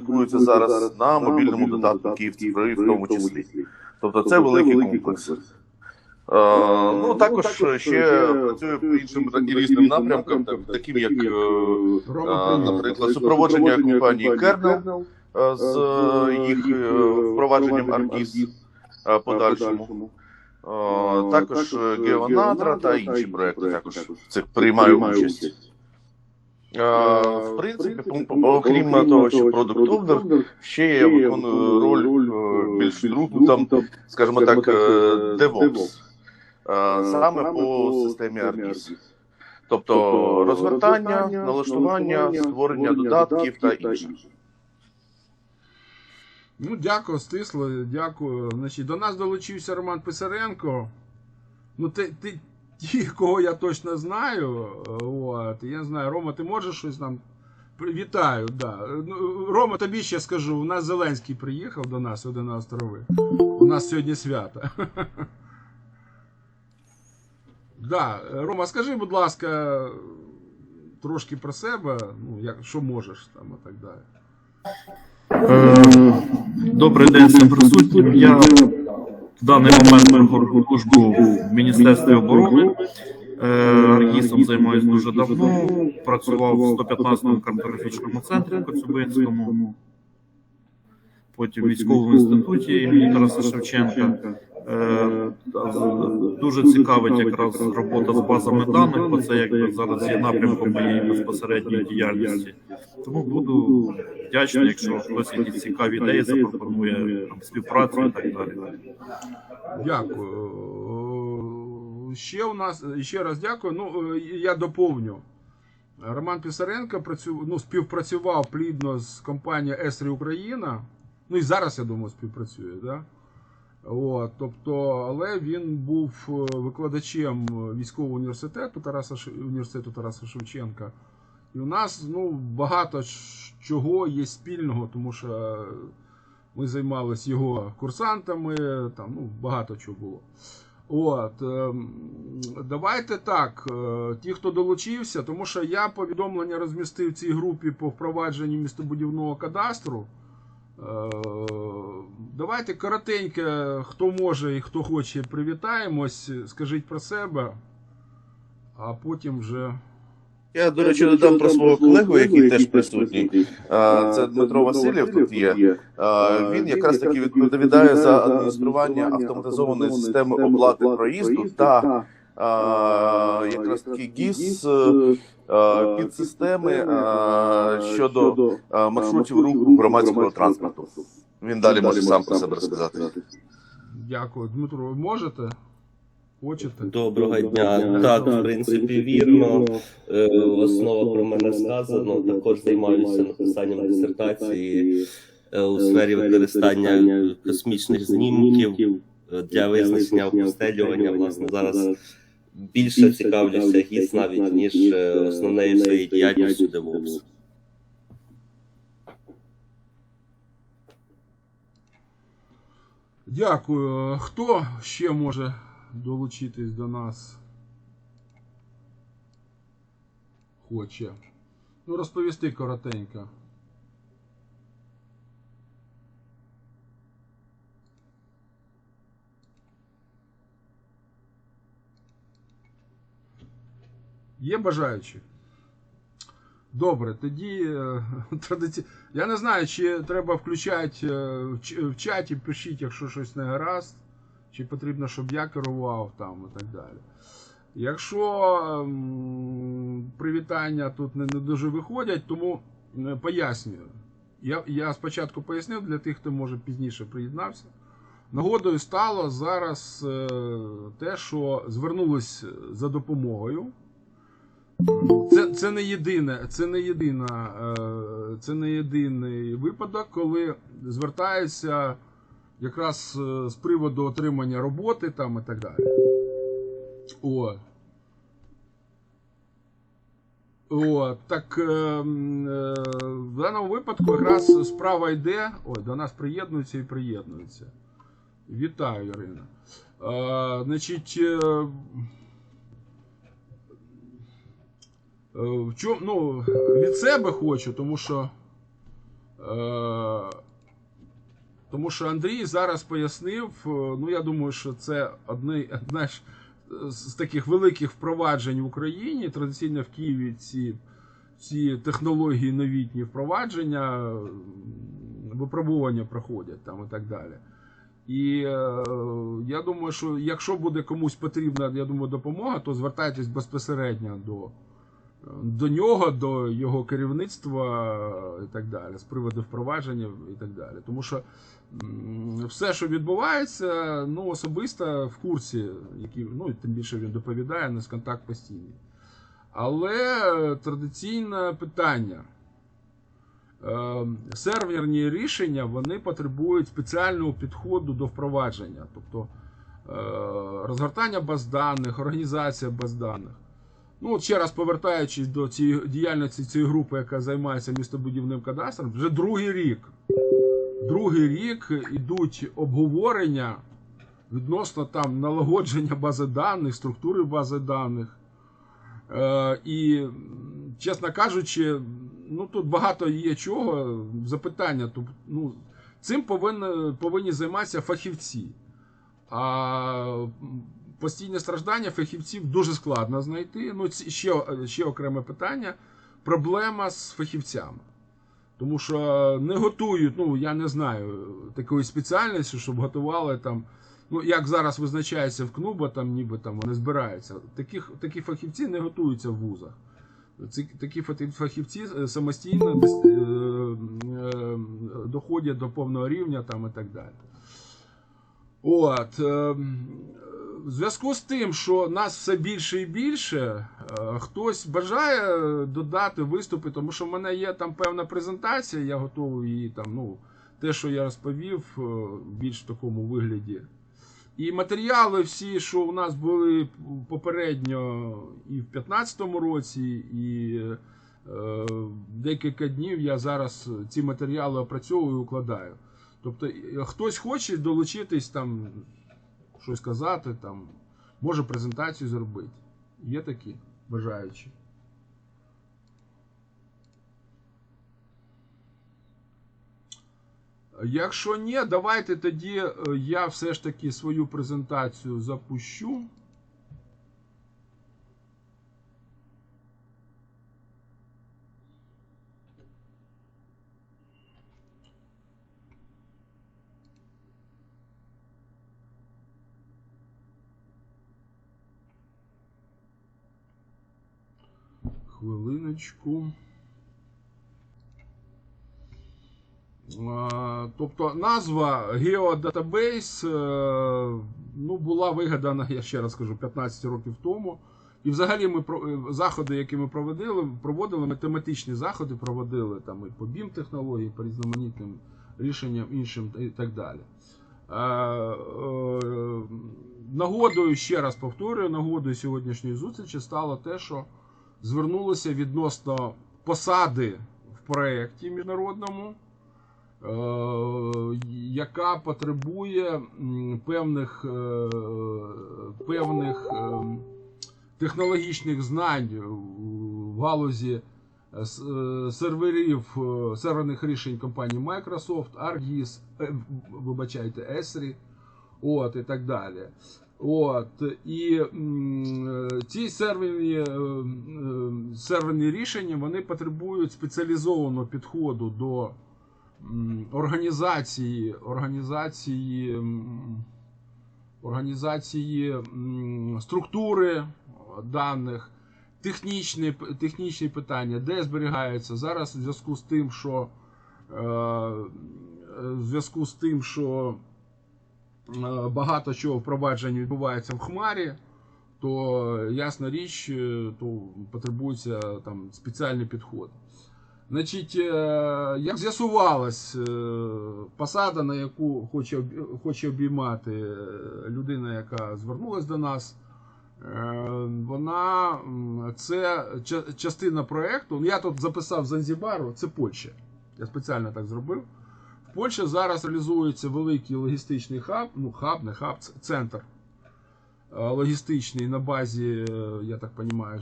публікуються зараз на мобільному додатку Київ цифровий в тому числі. Тобто це великий комплекс. Е, Ну також ще працює по іншим і різним напрямкам, таким як, е, е, наприклад, супроводження компанії Kernel з їх впровадженням ArcGIS подальшому. Також Геонатра та інші проекти також в цих приймаю участь. Е, В принципі, окрім того, що Product Owner, ще я виконую роль е, більш другу, там, скажімо так, е, DevOps, е, саме по системі ArcGIS. Тобто розгортання, налаштування, створення додатків та інше. Ну, дякую, стисло, дякую. Значить, до нас долучився Роман Писаренко. Ну, ти, ти, ті, кого я точно знаю. От, я знаю, Рома, ти можеш щось нам. Вітаю, да. Ну, Рома, тобі ще скажу, у нас Зеленський приїхав до нас сюди на острови. У нас сьогодні свято. Да, Рома, скажи, будь ласка, трошки про себе, ну, як, що можеш там і так далі. Е, Добрий день всім присутнім. Я в даний момент проходжу службу в Міністерстві оборони. Е, займаюся дуже давно. Працював в 115-му картографічному центрі Коцюбинському, потім в військовому інституті імені Тараса Шевченка. Е, Дуже цікавить якраз робота з базами даних, бо це якби зараз є напрямком моєї безпосередньої діяльності. Тому буду вдячний, якщо хтось якісь цікаві ідеї запропонує там, співпрацю і так далі. Дякую. Е, Ще у нас ще раз дякую. Ну е, я доповню. Роман Пісаренко працю, ну, співпрацював плідно з компанією Есрі Україна. Ну і зараз, я думаю, співпрацює, да? От, тобто, але він був е, викладачем військового університету Тараса університету Тараса Шевченка. І у нас ну, багато чого є спільного, тому що ми займалися його курсантами, там ну, багато чого було. От, ем, давайте так. е, Ті, хто долучився, тому що я повідомлення розмістив в цій групі по впровадженню містобудівного кадастру. Е, Давайте коротенько, хто може і хто хоче, привітаємось, скажіть про себе, а потім вже. Я, до речі, додам про свого колегу, який теж присутній. Це Дмитро Васильєв тут є. А, Він якраз таки відповідає за адміністрування автоматизованої системи оплати проїзду та якраз таки ГІС а, підсистеми щодо маршрутів руху громадського транспорту. Він далі може сам про себе розказати. Дякую. Дмитро, ви можете? Хочете? Доброго дня. Так, в принципі, вірно. Е, Основа про мене сказано. Також займаюся написанням дисертації е, у сфері використання космічних знімків е, для визначення обстежування. Власне, зараз більше цікавлюся гіс навіть, ніж е, основною своєю діяльністю DevOps. Дякую. Хто ще може долучитись до нас? Хоче. Ну, розповісти коротенько. Є бажаючі? Добре, тоді е, традиці... Я не знаю, чи треба включати е, в чаті, пишіть, якщо щось не гаразд, чи потрібно, щоб я керував там і так далі. Якщо привітання тут не, дуже виходять, тому е, пояснюю. Я, я спочатку пояснив для тих, хто може пізніше приєднався. Нагодою стало зараз е, те, що звернулись за допомогою. Це, це не єдине, це не єдина, е, це не єдиний випадок, коли звертаються якраз е, з приводу отримання роботи там і так далі. О. О, так е, е, в даному випадку якраз справа йде. Ой, до нас приєднуються і приєднуються. Вітаю, Ірина. Е, значить. Е, Е, В чому, ну, від себе хочу, тому що Е, тому що Андрій зараз пояснив, е, ну я думаю, що це одне, одне ж з таких великих впроваджень в Україні. Традиційно в Києві ці, ці технології новітні впровадження, випробування проходять там і так далі. І е, я думаю, що якщо буде комусь потрібна, я думаю, допомога, то звертайтесь безпосередньо до, до нього, до його керівництва і так далі, з приводу впровадження і так далі. Тому що все, що відбувається, ну особисто в курсі, які, ну тим більше він доповідає, у нас контакт постійний. Але традиційне питання. Е, серверні рішення вони потребують спеціального підходу до впровадження, тобто е, розгортання баз даних, організація баз даних. Ну, ще раз повертаючись до цієї діяльності цієї групи, яка займається містобудівним кадастром, вже другий рік. Другий рік ідуть обговорення відносно там налагодження бази даних, структури бази даних. Е, і, чесно кажучи, ну тут багато є чого, запитання. Тоб- ну, цим повинні, повинні займатися фахівці. А постійне страждання фахівців дуже складно знайти. Ну, ще, ще окреме питання. Проблема з фахівцями. Тому що не готують, ну я не знаю, такої спеціальності, щоб готували там. Ну, як зараз визначається в КНУБА, там ніби там вони збираються. Таких, такі фахівці не готуються в вузах. Ці, такі фахівці е, самостійно е, е, доходять до повного рівня там, і так далі. От. е, В зв'язку з тим, що нас все більше і більше, е, хтось бажає додати виступи, тому що в мене є там певна презентація, я готовий її там, ну, те, що я розповів, е, більш в такому вигляді. І матеріали всі, що у нас були попередньо і в 2015 році, і е, декілька днів я зараз ці матеріали опрацьовую і укладаю. Тобто, е, хтось хоче долучитись там, щось сказати, там, може презентацію зробити. Є такі бажаючі. Якщо ні, давайте тоді е, я все ж таки свою презентацію запущу. Хвилиночку. Тобто назва Geodatabase е, ну, була вигадана, я ще раз скажу, 15 років тому. І взагалі ми е, заходи, які ми проводили, проводили, ми тематичні заходи проводили там і по BIM технології, по різноманітним рішенням іншим і так далі. Е, Нагодою, ще раз повторюю, нагодою сьогоднішньої зустрічі стало те, що звернулося відносно посади в проєкті міжнародному, е, яка потребує певних, е, певних е, технологічних знань в галузі серверів, серверних рішень компанії Microsoft, ArcGIS, е, вибачайте, Esri, от, і так далі. От, і ці серверні, е, серверні рішення вони потребують спеціалізованого підходу до організації, організації, організації структури даних, технічні, технічні питання, де зберігаються. Зараз в зв'язку з тим, що е, в зв'язку з тим, що багато чого впроваджень відбувається в Хмарі, то ясна річ, е, то потребується там спеціальний підход. Значить, е, як з'ясувалось, е, посада, на яку хоче, хоче обіймати е, людина, яка звернулася до нас, е, вона це частина проєкту. Ну, Я тут записав Занзібару, це Польща. Я спеціально так зробив. В Польщі зараз реалізується великий логістичний хаб, ну хаб, не хаб, це центр е, логістичний на базі, е, я так понімаю,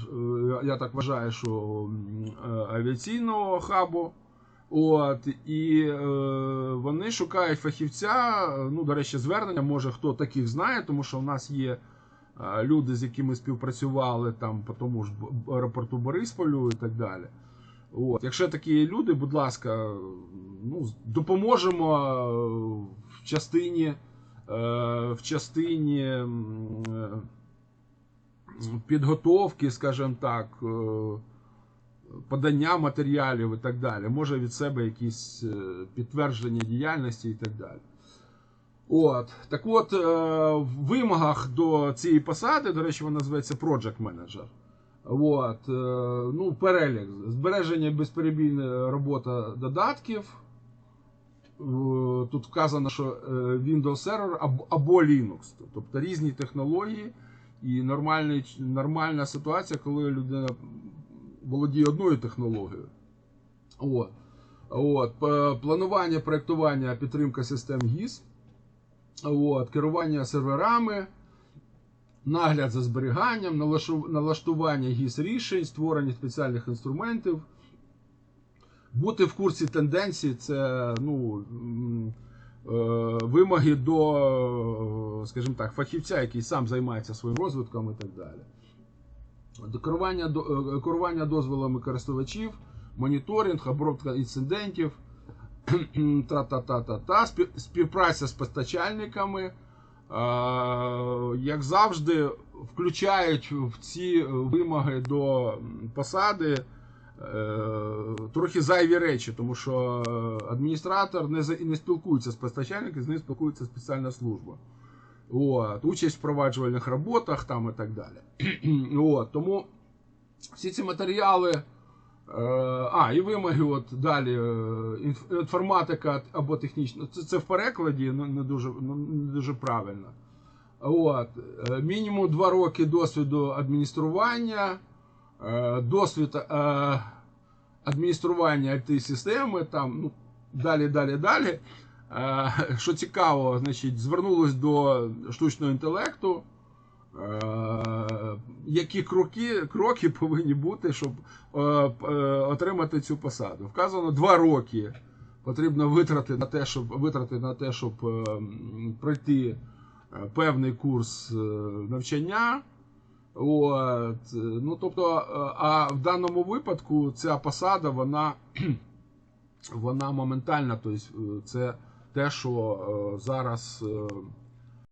е, я так вважаю, що авіаційного хабу. От, і е, вони шукають фахівця. Ну, до речі, звернення, може хто таких знає, тому що в нас є люди, з якими співпрацювали там по тому ж аеропорту Борисполю і так далі. От. Якщо такі люди, будь ласка, ну, допоможемо е, в частині, е, в частині е, підготовки, скажімо так, подання матеріалів і так далі. Може від себе якісь підтвердження діяльності і так далі. От. Так от, в вимогах до цієї посади, до речі, вона називається Project Manager. От, е, ну, перелік. Збереження безперебійна робота додатків. Е, Тут вказано, що е, Windows Server або- Linux. Тобто різні технології і нормальний, нормальна ситуація, коли людина володіє одною технологією. От. От. Планування, проєктування, підтримка систем ГІС. От. Керування серверами, нагляд за зберіганням, налаштування ГІС рішень, створення спеціальних інструментів. Бути в курсі тенденцій це ну, е, вимоги до, скажімо так, фахівця, який сам займається своїм розвитком і так далі. Керування, е, керування дозволами користувачів, моніторинг, обробка інцидентів, та-та-та-та-та, співпраця з постачальниками. Е, Як завжди, включають в ці вимоги до посади е, трохи зайві речі, тому що е, адміністратор не, спілкується з постачальником, з ним спілкується спеціальна служба. От, участь в впроваджувальних роботах там і так далі. От, тому всі ці матеріали. Е, А, і вимоги, от далі. е, Інформатика або технічна. Це, це в перекладі ну, не дуже, ну, не дуже правильно. От, е, мінімум 2 роки досвіду адміністрування, досвід адміністрування IT-системи, там, ну, далі, далі, далі. Що цікаво, значить, звернулось до штучного інтелекту. Е, Які кроки, кроки повинні бути, щоб е, е, отримати цю посаду? Вказано два роки потрібно витрати на те, щоб витрати на те, щоб пройти певний курс навчання. От, ну, тобто, а в даному випадку ця посада, вона, вона моментальна. Тобто, це те, що зараз